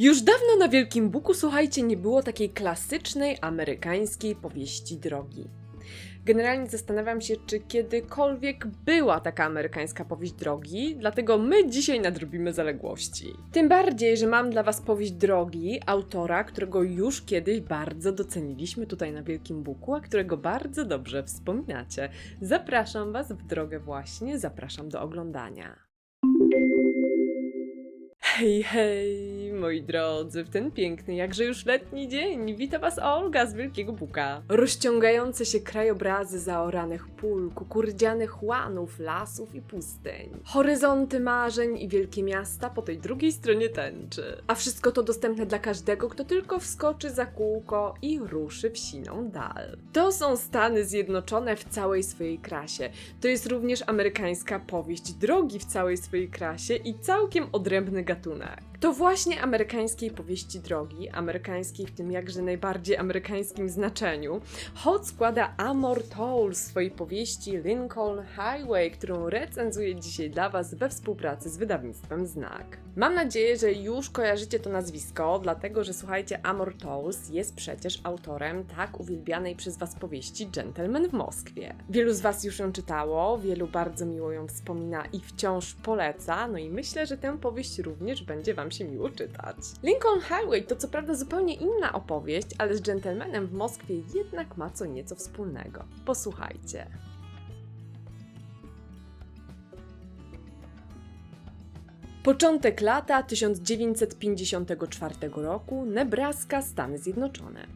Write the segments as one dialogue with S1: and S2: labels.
S1: Już dawno na Wielkim Buku, słuchajcie, nie było takiej klasycznej amerykańskiej powieści drogi. Generalnie zastanawiam się, czy kiedykolwiek była taka amerykańska powieść drogi, dlatego my dzisiaj nadrobimy zaległości. Tym bardziej, że mam dla Was powieść drogi autora, którego już kiedyś bardzo doceniliśmy tutaj na Wielkim Buku, a którego bardzo dobrze wspominacie. Zapraszam Was w drogę właśnie, zapraszam do oglądania. Hej, hej, moi drodzy, w ten piękny, jakże już letni dzień, wita was Olga z Wielkiego Buka. Rozciągające się krajobrazy zaoranych pól, kukurydzianych łanów, lasów i pustyń. Horyzonty marzeń i wielkie miasta po tej drugiej stronie tęczy. A wszystko to dostępne dla każdego, kto tylko wskoczy za kółko i ruszy w siną dal. To są Stany Zjednoczone w całej swojej krasie. To jest również amerykańska powieść drogi w całej swojej krasie i całkiem odrębny gatunek. To właśnie amerykańskiej powieści drogi, amerykańskiej w tym jakże najbardziej amerykańskim znaczeniu, Hot składa Amor Toll swojej powieści Lincoln Highway, którą recenzuję dzisiaj dla Was we współpracy z wydawnictwem Znak. Mam nadzieję, że już kojarzycie to nazwisko, dlatego że słuchajcie, Amor Tolls jest przecież autorem tak uwielbianej przez Was powieści Gentleman w Moskwie. Wielu z Was już ją czytało, wielu bardzo miło ją wspomina i wciąż poleca, no i myślę, że tę powieść również będzie Wam się miło czytać. Lincoln Highway to co prawda zupełnie inna opowieść, ale z Gentlemanem w Moskwie jednak ma co nieco wspólnego. Posłuchajcie. Początek lata 1954 roku, Nebraska, Stany Zjednoczone.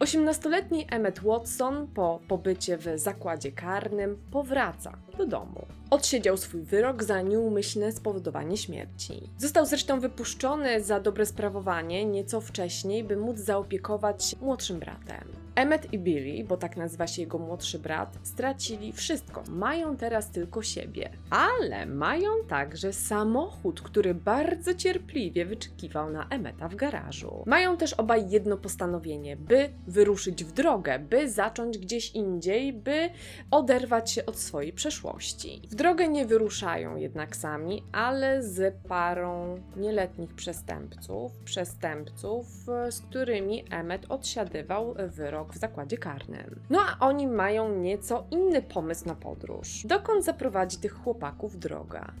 S1: 18-letni Emmett Watson po pobycie w zakładzie karnym powraca do domu. Odsiedział swój wyrok za nieumyślne spowodowanie śmierci. Został zresztą wypuszczony za dobre sprawowanie nieco wcześniej, by móc zaopiekować młodszym bratem. Emmet i Billy, bo tak nazywa się jego młodszy brat, stracili wszystko. Mają teraz tylko siebie. Ale mają także samochód, który bardzo cierpliwie wyczekiwał na Emmeta w garażu. Mają też obaj jedno postanowienie, by wyruszyć w drogę, by zacząć gdzieś indziej, by oderwać się od swojej przeszłości. W drogę nie wyruszają jednak sami, ale z parą nieletnich przestępców, przestępców, z którymi Emmet odsiadywał wyrok w zakładzie karnym. No a oni mają nieco inny pomysł na podróż. Dokąd zaprowadzi tych chłopaków droga?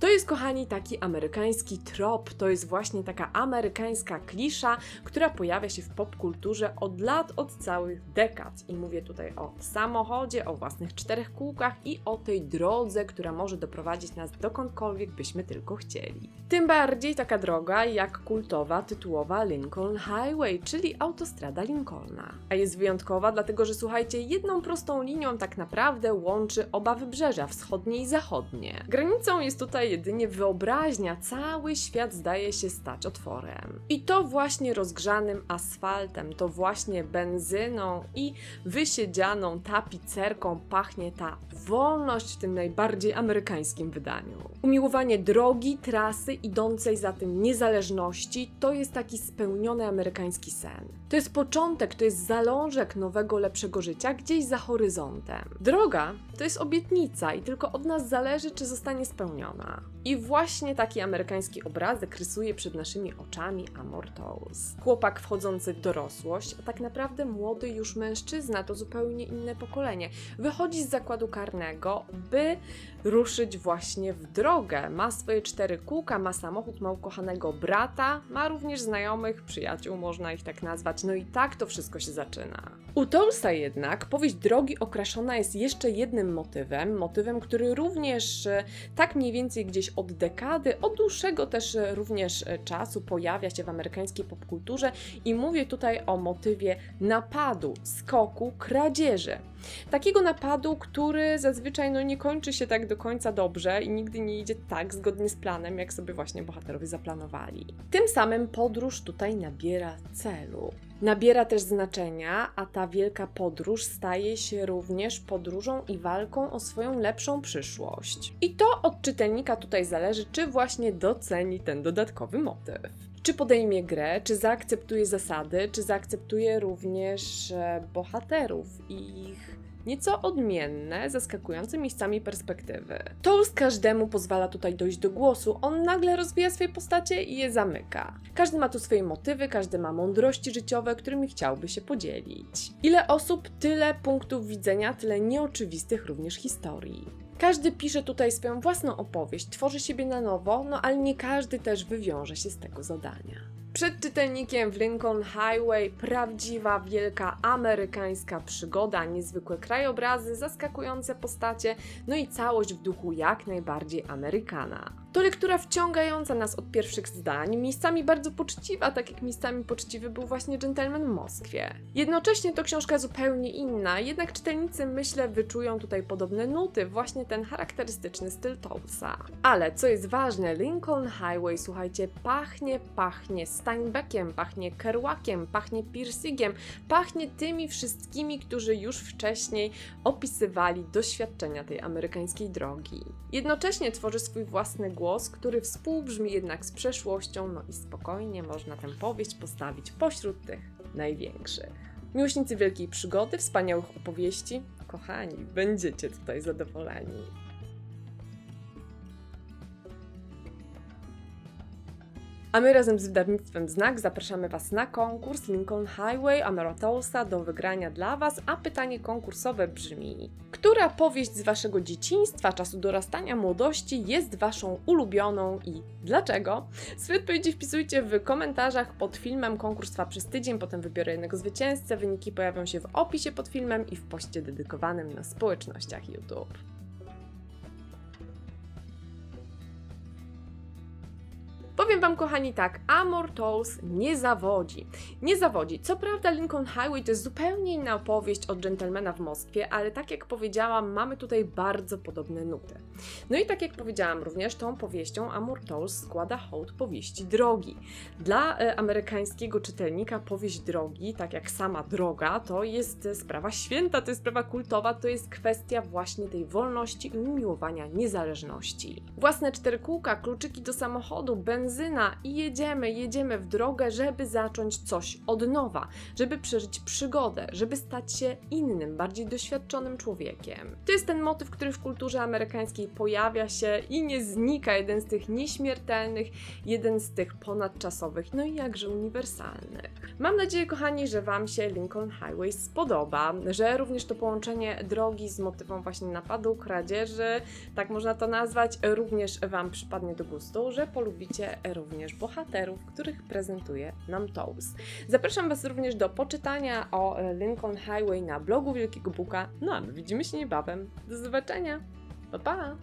S1: To jest, kochani, taki amerykański trop, to jest właśnie taka amerykańska klisza, która pojawia się w popkulturze od lat, od całych dekad. I mówię tutaj o samochodzie, o własnych czterech kółkach i o tej drodze, która może doprowadzić nas dokądkolwiek byśmy tylko chcieli. Tym bardziej taka droga jak kultowa, tytułowa Lincoln Highway, czyli autostrada Lincolna. A jest wyjątkowa, dlatego że słuchajcie, jedną prostą linią tak naprawdę łączy oba wybrzeża, wschodnie i zachodnie. Granicą jest tutaj jedynie wyobraźnia, cały świat zdaje się stać otworem. I to właśnie rozgrzanym asfaltem, to właśnie benzyną i wysiedzianą tapicerką pachnie ta wolność w tym najbardziej amerykańskim wydaniu. Umiłowanie drogi, trasy idącej za tym niezależności to jest taki spełniony amerykański sen. To jest początek, to jest zalążek nowego, lepszego życia gdzieś za horyzontem. Droga to jest obietnica i tylko od nas zależy, czy zostanie spełniona. I właśnie taki amerykański obrazek rysuje przed naszymi oczami Amor Tolls. Chłopak wchodzący w dorosłość, a tak naprawdę młody już mężczyzna, to zupełnie inne pokolenie. Wychodzi z zakładu karnego, by ruszyć właśnie w drogę. Ma swoje cztery kółka, ma samochód, ma ukochanego brata, ma również znajomych, przyjaciół, można ich tak nazwać. No i tak to wszystko się zaczyna. U Tolsta jednak powieść drogi okraszona jest jeszcze jednym motywem, motywem, który również e, tak mniej więcej gdzieś od dekady, od dłuższego też e, również e, czasu pojawia się w amerykańskiej popkulturze i mówię tutaj o motywie napadu, skoku, kradzieży. Takiego napadu, który zazwyczaj no, nie kończy się tak do końca dobrze i nigdy nie idzie tak zgodnie z planem, jak sobie właśnie bohaterowie zaplanowali. Tym samym podróż tutaj nabiera celu. Nabiera też znaczenia, a ta wielka podróż staje się również podróżą i walką o swoją lepszą przyszłość. I to od czytelnika tutaj zależy, czy właśnie doceni ten dodatkowy motyw. Czy podejmie grę, czy zaakceptuje zasady, czy zaakceptuje również e, bohaterów i ich nieco odmienne, zaskakujące miejscami perspektywy. Toast każdemu pozwala tutaj dojść do głosu, on nagle rozwija swoje postacie i je zamyka. Każdy ma tu swoje motywy, każdy ma mądrości życiowe, którymi chciałby się podzielić. Ile osób, tyle punktów widzenia, tyle nieoczywistych również historii. Każdy pisze tutaj swoją własną opowieść, tworzy siebie na nowo, no ale nie każdy też wywiąże się z tego zadania. Przed czytelnikiem w Lincoln Highway prawdziwa, wielka amerykańska przygoda, niezwykłe krajobrazy, zaskakujące postacie, no i całość w duchu jak najbardziej Amerykana. To lektura wciągająca nas od pierwszych zdań, miejscami bardzo poczciwa, tak jak miejscami poczciwy był właśnie Gentleman w Moskwie. Jednocześnie to książka zupełnie inna, jednak czytelnicy myślę wyczują tutaj podobne nuty, właśnie ten charakterystyczny styl Tolsa. Ale co jest ważne, Lincoln Highway, słuchajcie, pachnie, pachnie Steinbeckiem, pachnie Kerouaciem, pachnie Piercingiem, pachnie tymi wszystkimi, którzy już wcześniej opisywali doświadczenia tej amerykańskiej drogi. Jednocześnie tworzy swój własny głos, który współbrzmi jednak z przeszłością, no i spokojnie można tę powieść postawić pośród tych największych. Miłośnicy wielkiej przygody, wspaniałych opowieści, kochani, będziecie tutaj zadowoleni. A my razem z wydawnictwem Znak zapraszamy Was na konkurs Lincoln Highway Amara Tolsa do wygrania dla Was, a pytanie konkursowe brzmi: Która powieść z Waszego dzieciństwa, czasu dorastania, młodości jest Waszą ulubioną i dlaczego? Swoje odpowiedzi wpisujcie w komentarzach pod filmem. Konkurs trwa przez tydzień, potem wybiorę jednego zwycięzcę. Wyniki pojawią się w opisie pod filmem i w poście dedykowanym na społecznościach YouTube. Powiem Wam, kochani, tak, Amor Tolls nie zawodzi. Nie zawodzi. Co prawda, Lincoln Highway to jest zupełnie inna opowieść od Gentlemana w Moskwie, ale tak jak powiedziałam, mamy tutaj bardzo podobne nuty. No i tak jak powiedziałam, również tą powieścią Amor Tolls składa hołd powieści drogi. Dla e, amerykańskiego czytelnika powieść drogi, tak jak sama droga, to jest e, sprawa święta, to jest sprawa kultowa, to jest kwestia właśnie tej wolności i umiłowania niezależności. Własne cztery kółka, kluczyki do samochodu, benzyna i jedziemy, jedziemy w drogę, żeby zacząć coś od nowa, żeby przeżyć przygodę, żeby stać się innym, bardziej doświadczonym człowiekiem. To jest ten motyw, który w kulturze amerykańskiej pojawia się i nie znika, jeden z tych nieśmiertelnych, jeden z tych ponadczasowych, no i jakże uniwersalnych. Mam nadzieję, kochani, że Wam się Lincoln Highway spodoba, że również to połączenie drogi z motywem właśnie napadu, kradzieży, tak można to nazwać, również Wam przypadnie do gustu, że polubicie również bohaterów, których prezentuje nam Toast. Zapraszam Was również do poczytania o Lincoln Highway na blogu Wielkiego Buka. No a my widzimy się niebawem. Do zobaczenia. Pa pa!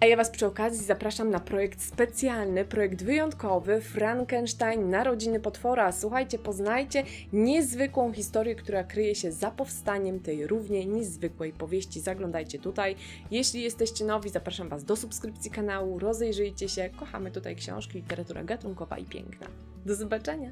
S1: A ja Was przy okazji zapraszam na projekt specjalny, projekt wyjątkowy Frankenstein Narodziny Potwora. Słuchajcie, poznajcie niezwykłą historię, która kryje się za powstaniem tej równie niezwykłej powieści. Zaglądajcie tutaj. Jeśli jesteście nowi, zapraszam Was do subskrypcji kanału, rozejrzyjcie się. Kochamy tutaj książki, literatura gatunkowa i piękna. Do zobaczenia!